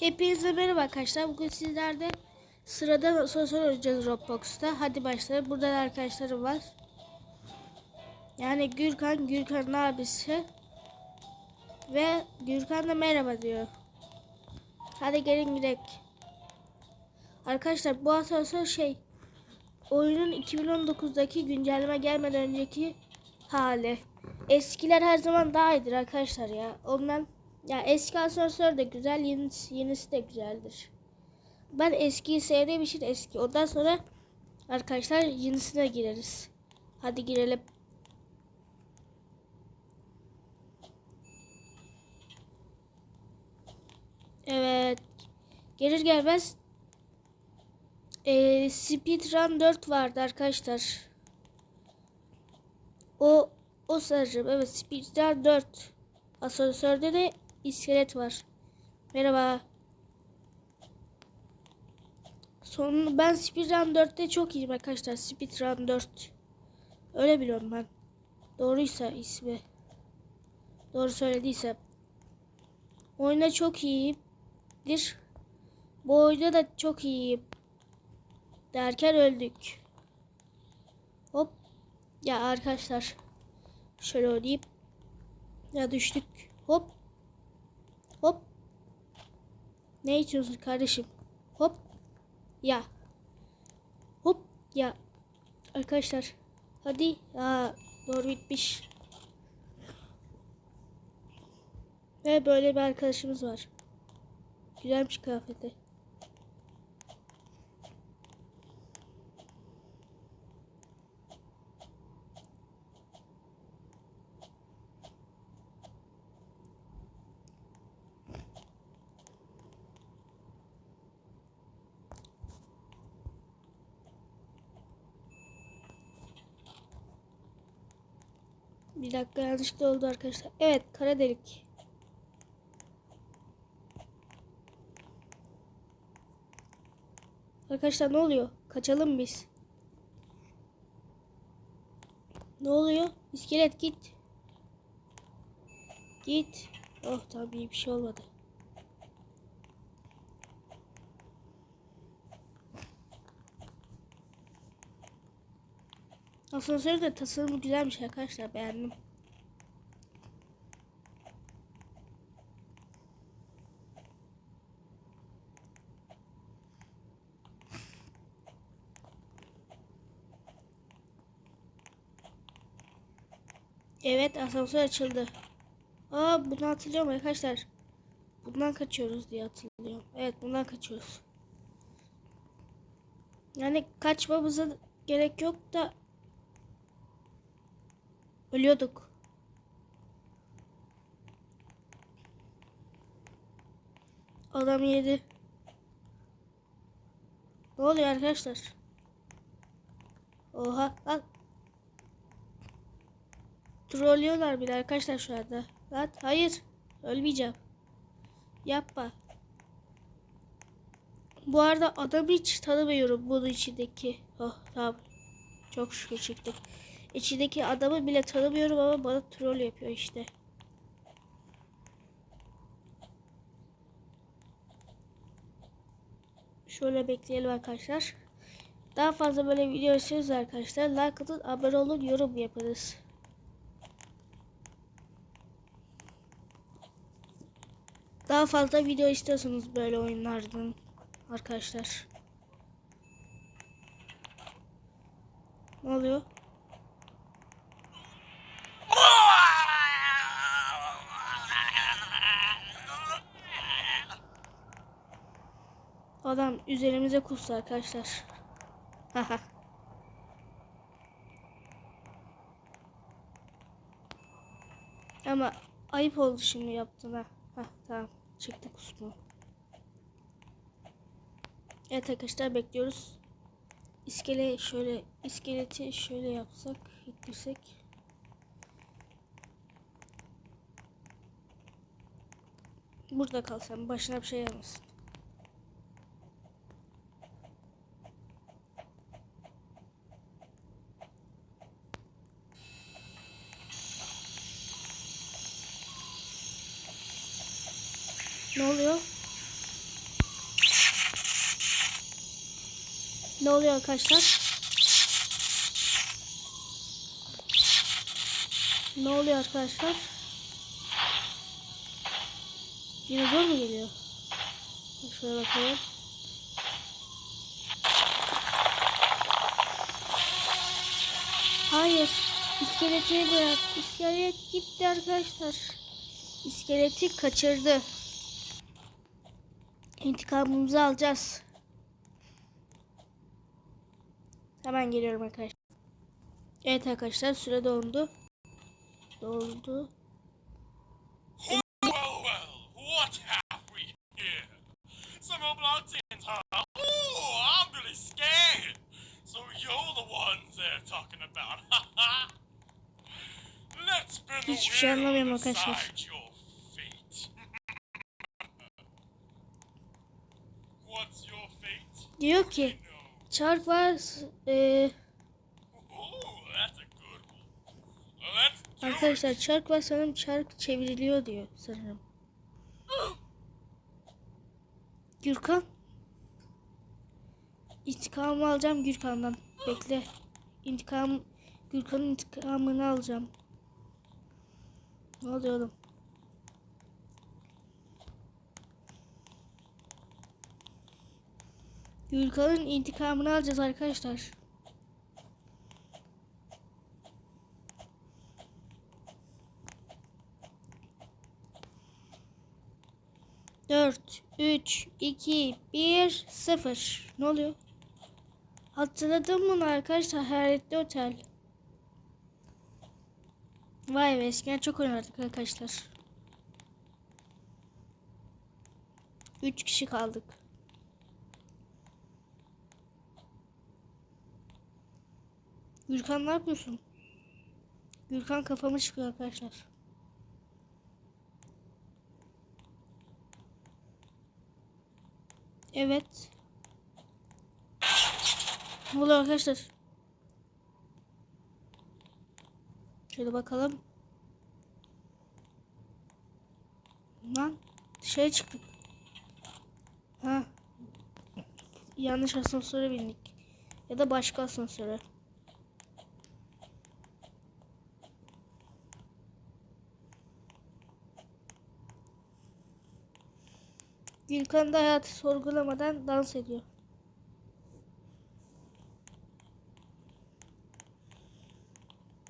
Hepinize merhaba arkadaşlar. Bugün sizlerde sırada soru oynayacağız Roblox'ta. Hadi başlayalım. Burada da arkadaşlarım var. Yani Gürkan, Gürkan'ın abisi. Ve Gürkan da merhaba diyor. Hadi gelin gidelim. Arkadaşlar bu asansör şey oyunun 2019'daki güncelleme gelmeden önceki hali. Eskiler her zaman daha iyidir arkadaşlar ya. Ondan ya eski asansör de güzel, yenisi, yenisi de güzeldir. Ben eskiyi sevdiğim için eski. Ondan sonra arkadaşlar yenisine gireriz. Hadi girelim. Evet. Gelir gelmez e, Speedrun 4 vardı arkadaşlar. O o saracağım. Evet Speedrun 4. Asansörde de iskelet var. Merhaba. Son ben Speedrun 4'te çok iyiyim arkadaşlar. Speedrun 4. Öyle biliyorum ben. Doğruysa ismi. Doğru söylediysem. Oyunda çok iyiyimdir. Bu oyunda da çok iyiyim. Derken öldük. Hop. Ya arkadaşlar. Şöyle oynayayım. Ya düştük. Hop. Ne içiyorsun kardeşim? Hop. Ya. Hop. Ya. Arkadaşlar. Hadi. Aa, doğru bitmiş. Ve böyle bir arkadaşımız var. Güzelmiş kıyafeti. Bir dakika yanlışlıkla oldu arkadaşlar. Evet kara delik. Arkadaşlar ne oluyor? Kaçalım biz. Ne oluyor? İskelet git. Git. Oh tamam bir şey olmadı. Asansörün de tasarımı güzelmiş arkadaşlar beğendim. Evet asansör açıldı. Aa bunu hatırlıyorum arkadaşlar. Bundan kaçıyoruz diye hatırlıyorum. Evet bundan kaçıyoruz. Yani kaçmamıza gerek yok da ölüyorduk. Adam yedi. Ne oluyor arkadaşlar? Oha lan. Trollüyorlar bile arkadaşlar şu anda. Lan hayır. Ölmeyeceğim. Yapma. Bu arada adamı hiç tanımıyorum bunun içindeki. Oh tamam. Çok şükür çıktık. İçindeki adamı bile tanımıyorum ama bana troll yapıyor işte. Şöyle bekleyelim arkadaşlar. Daha fazla böyle video istiyorsanız arkadaşlar like atın, abone olun, yorum yapınız. Daha fazla video istiyorsanız böyle oyunlardan arkadaşlar. Ne oluyor? Adam üzerimize kustu arkadaşlar. Haha. Ama ayıp oldu şimdi yaptığına. Hah tamam çıktı kusmu. Evet arkadaşlar bekliyoruz. İskele şöyle iskeleti şöyle yapsak ittirsek. Burada kalsam başına bir şey gelmesin. Ne oluyor? Ne oluyor arkadaşlar? Ne oluyor arkadaşlar? Yine zor mu geliyor? Şöyle bakalım. Hayır. İskeleti bırak. İskelet gitti arkadaşlar. İskeleti kaçırdı. İntikamımızı alacağız. Hemen geliyorum arkadaşlar. Evet arkadaşlar süre doldu. Doldu. Well, well, what have Diyor ki çark var. e, arkadaşlar çark var sanırım çark çevriliyor diyor sanırım. Gürkan. İntikamımı alacağım Gürkan'dan. Bekle. İntikam Gürkan'ın intikamını alacağım. Ne oluyor oğlum? Gürkan'ın intikamını alacağız arkadaşlar. Dört, üç, iki, bir, sıfır. Ne oluyor? Hatırladım bunu arkadaşlar. Hayaletli Otel. Vay be eskiden çok oynardık arkadaşlar. Üç kişi kaldık. Gürkan ne yapıyorsun? Gürkan kafamı çıkıyor arkadaşlar. Evet. Ne oluyor arkadaşlar? Şöyle bakalım. Lan dışarı çıktık. Ha. Yanlış asansöre bindik. Ya da başka asansöre. Gülkan da hayatı sorgulamadan dans ediyor.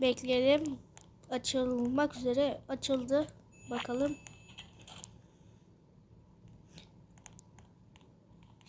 Bekleyelim. Açılmak üzere. Açıldı. Bakalım.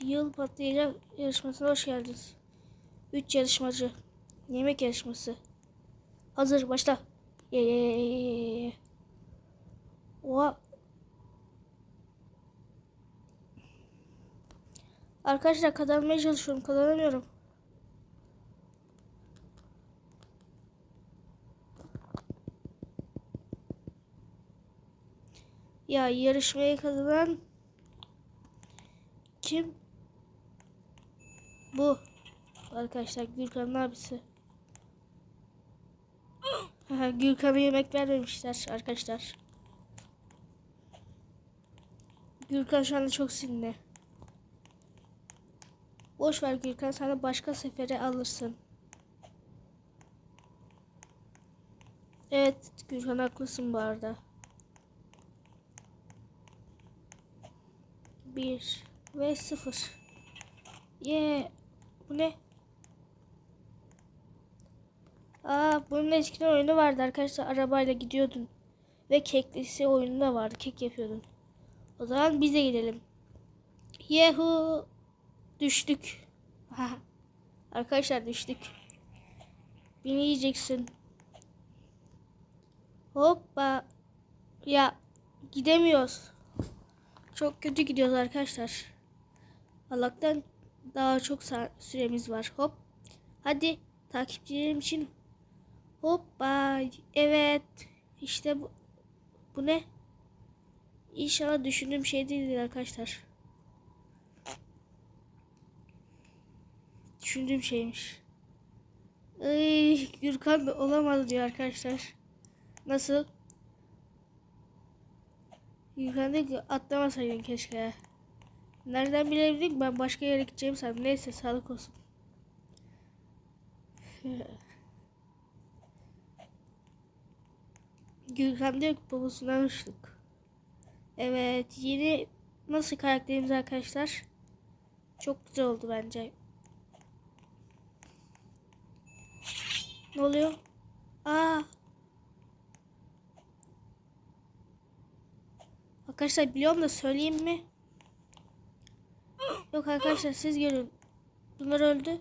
Yıl patlayacak yarışmasına hoş geldiniz. 3 yarışmacı. Yemek yarışması. Hazır başla. Ye ye ye ye. Oha. Arkadaşlar kazanmaya çalışıyorum. Kazanamıyorum. Ya yarışmayı kazanan kim? Bu. Arkadaşlar Gürkan'ın abisi. Gürkan'a yemek vermemişler arkadaşlar. Gürkan şu anda çok sinirli. Boş ver Gürkan sana başka sefere alırsın. Evet Gürkan haklısın bu arada. Bir ve sıfır. Ye. Bu ne? Aa bunun eskiden oyunu vardı arkadaşlar. Arabayla gidiyordun. Ve keklisi oyunu da vardı. Kek yapıyordun. O zaman biz de gidelim. Yehu. Düştük. Arkadaşlar düştük. Beni yiyeceksin. Hoppa. Ya gidemiyoruz. Çok kötü gidiyoruz arkadaşlar. Allah'tan daha çok süremiz var. Hop. Hadi takipçilerim için. Hoppa. Evet. İşte bu. Bu ne? İnşallah düşündüğüm şey değildir arkadaşlar. Düşündüğüm şeymiş. Ay, Gürkan da olamaz diyor arkadaşlar. Nasıl? Gürkan diyor ki atlamasaydın keşke. Nereden bilebildik ben başka yere gideceğim sandım. Neyse sağlık olsun. Gürkan diyor ki babasından uçtuk. Evet yeni nasıl karakterimiz arkadaşlar? Çok güzel oldu bence. Ne oluyor? Aa. Arkadaşlar biliyorum da söyleyeyim mi? Yok arkadaşlar siz görün. Bunlar öldü.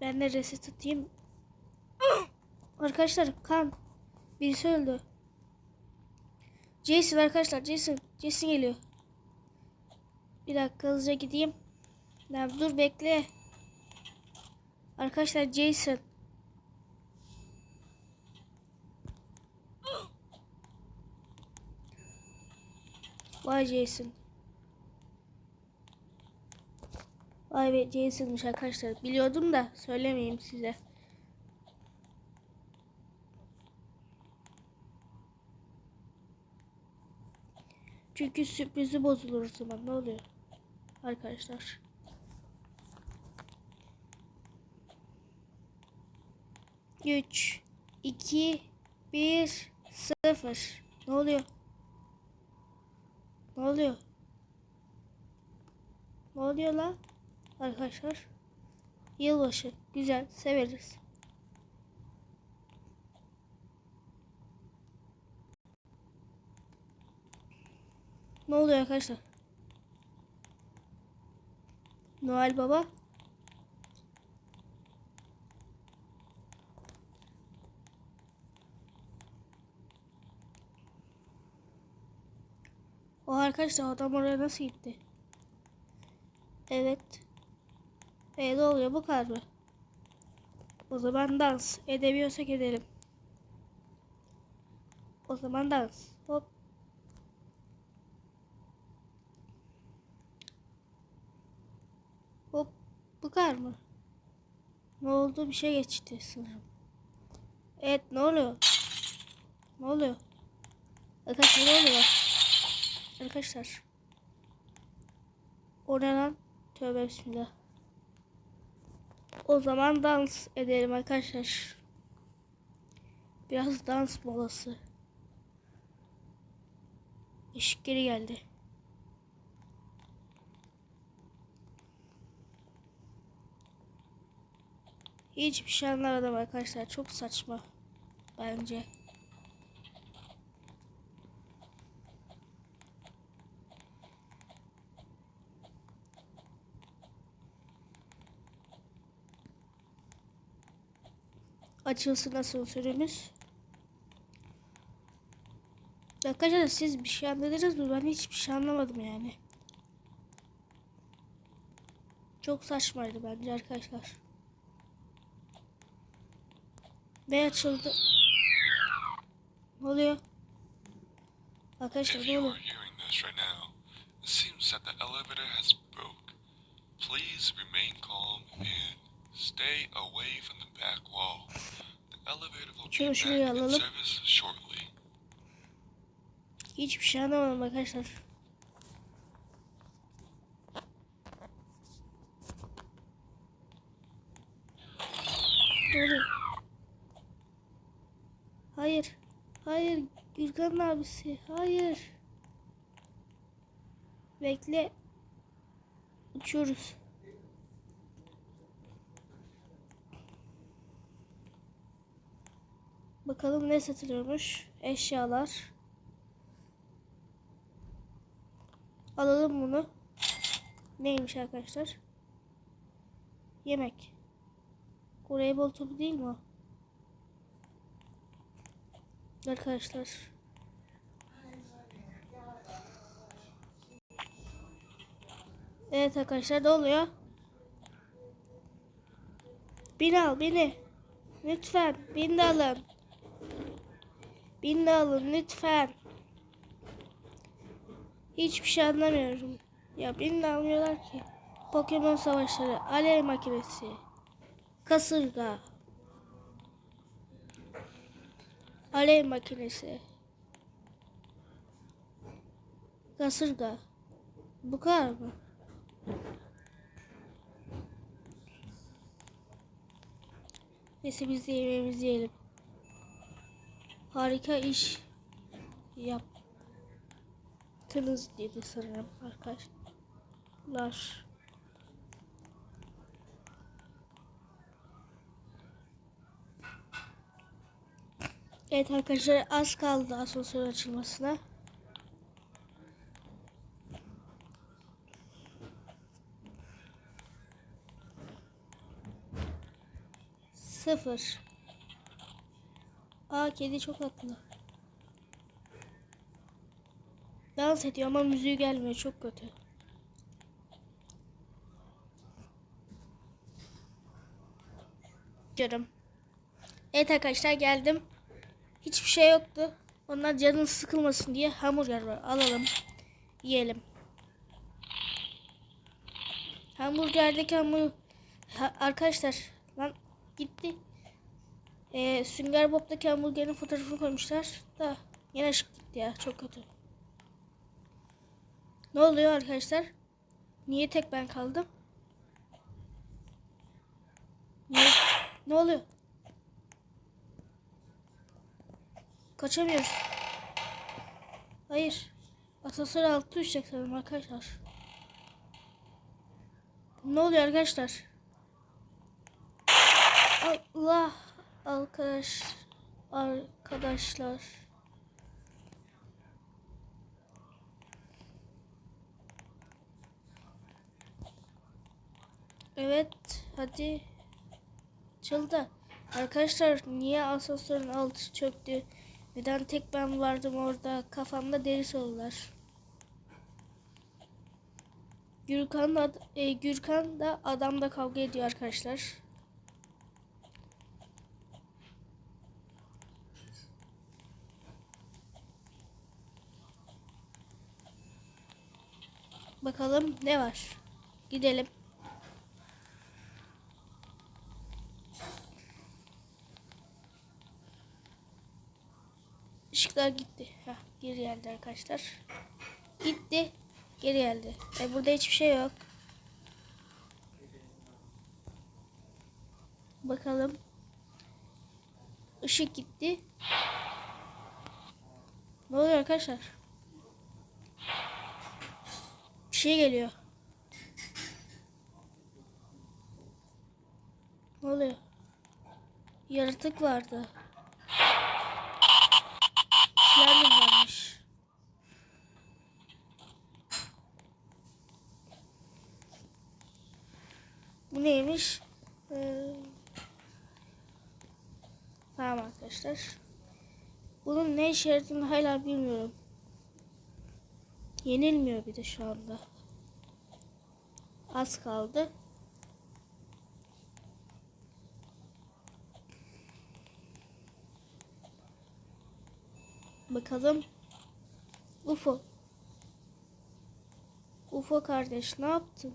Ben de reset atayım. Arkadaşlar kan. Birisi öldü. Jason arkadaşlar Jason. Jason geliyor. Bir dakika hızlıca gideyim. Ya dur bekle. Arkadaşlar Jason. Vay Jason. Vay be Jason'mış arkadaşlar. Biliyordum da söylemeyeyim size. Çünkü sürprizi bozulur zaman. Ne oluyor? Arkadaşlar. Üç, iki, bir, sıfır. Ne oluyor? Ne oluyor? Ne oluyor lan? Arkadaşlar. Yılbaşı. Güzel. Severiz. Ne oluyor arkadaşlar? Noel Baba. O arkadaşlar adam oraya nasıl gitti? Evet. E ne oluyor bu kadar mı? O zaman dans. Edebiliyorsak edelim. O zaman dans. Hop. Hop. Bu kadar mı? Ne oldu? Bir şey geçti sanırım. Evet ne oluyor? Ne oluyor? Arkadaşlar ne oluyor? Arkadaşlar. O ne lan? Tövbe bismillah. O zaman dans edelim arkadaşlar. Biraz dans molası. Işık geri geldi. Hiçbir şey anlamadım arkadaşlar. Çok saçma. Bence. Açılsın nasıl sürümüz? Arkadaşlar siz bir şey anladınız mı? Ben hiçbir şey anlamadım yani. Çok saçmaydı bence arkadaşlar. Ve açıldı. Ne oluyor? Arkadaşlar ne oluyor? Please remain calm and stay away from the back wall. The elevator will be back in service shortly. Hiçbir şey anlamadım arkadaşlar. Hayır. Hayır. Gürkan'ın abisi. Hayır. Bekle. Uçuyoruz. Bakalım ne satılıyormuş. Eşyalar. Alalım bunu. Neymiş arkadaşlar? Yemek. Voleybol topu değil mi? Arkadaşlar. Evet arkadaşlar ne oluyor? Beni al beni. Lütfen beni de alın. Birini alın lütfen. Hiçbir şey anlamıyorum. Ya birini almıyorlar ki. Pokemon savaşları, alev makinesi, kasırga, alev makinesi, kasırga. Bu kadar mı? Neyse biz de yemeğimizi yiyelim. Harika iş yaptınız dedi sanırım arkadaşlar. Evet arkadaşlar az kaldı asansör açılmasına. Sıfır. Aa kedi çok haklı. Dans ediyor ama müziği gelmiyor çok kötü. Canım. Evet arkadaşlar geldim. Hiçbir şey yoktu. Ondan canın sıkılmasın diye hamburger var. Alalım. Yiyelim. Hamburgerdeki hamur... Ha, arkadaşlar lan gitti. Ee, Sünger Bob'daki hamburgerin fotoğrafını koymuşlar. Da yine ışık gitti ya. Çok kötü. Ne oluyor arkadaşlar? Niye tek ben kaldım? Niye? Ne oluyor? Kaçamıyoruz. Hayır. Asansör altı düşecek sanırım arkadaşlar. Ne oluyor arkadaşlar? Allah arkadaş arkadaşlar. Evet hadi Açıldı. Arkadaşlar niye asansörün altı çöktü? Neden tek ben vardım orada? Kafamda deri sorular. Gürkan da, e, Gürkan da adamla kavga ediyor arkadaşlar. Bakalım ne var. Gidelim. Işıklar gitti. Heh, geri geldi arkadaşlar. Gitti. Geri geldi. E burada hiçbir şey yok. Bakalım. Işık gitti. Ne oluyor arkadaşlar? Bir şey geliyor. Ne oluyor? Yaratık vardı. Yardım varmış. Bu neymiş? Ee, tamam arkadaşlar. Bunun ne yaradığını hala bilmiyorum. Yenilmiyor bir de şu anda. Az kaldı. Bakalım. UFO. UFO kardeş ne yaptın?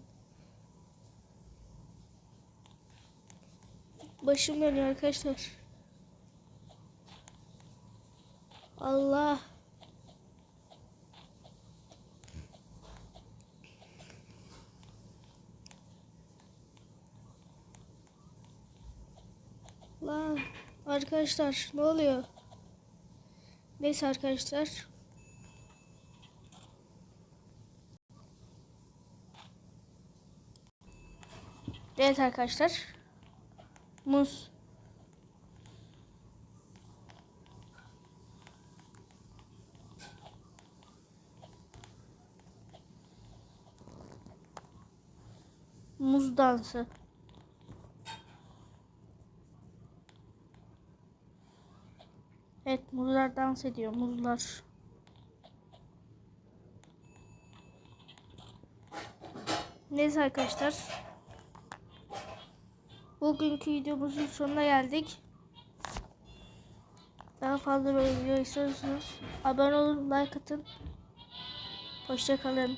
Başım dönüyor arkadaşlar. Allah. Lan arkadaşlar ne oluyor? Neyse arkadaşlar. Evet arkadaşlar. Muz. Muz dansı. Evet muzlar dans ediyor muzlar. Neyse arkadaşlar. Bugünkü videomuzun sonuna geldik. Daha fazla böyle video istiyorsanız abone olun, like atın. Hoşçakalın.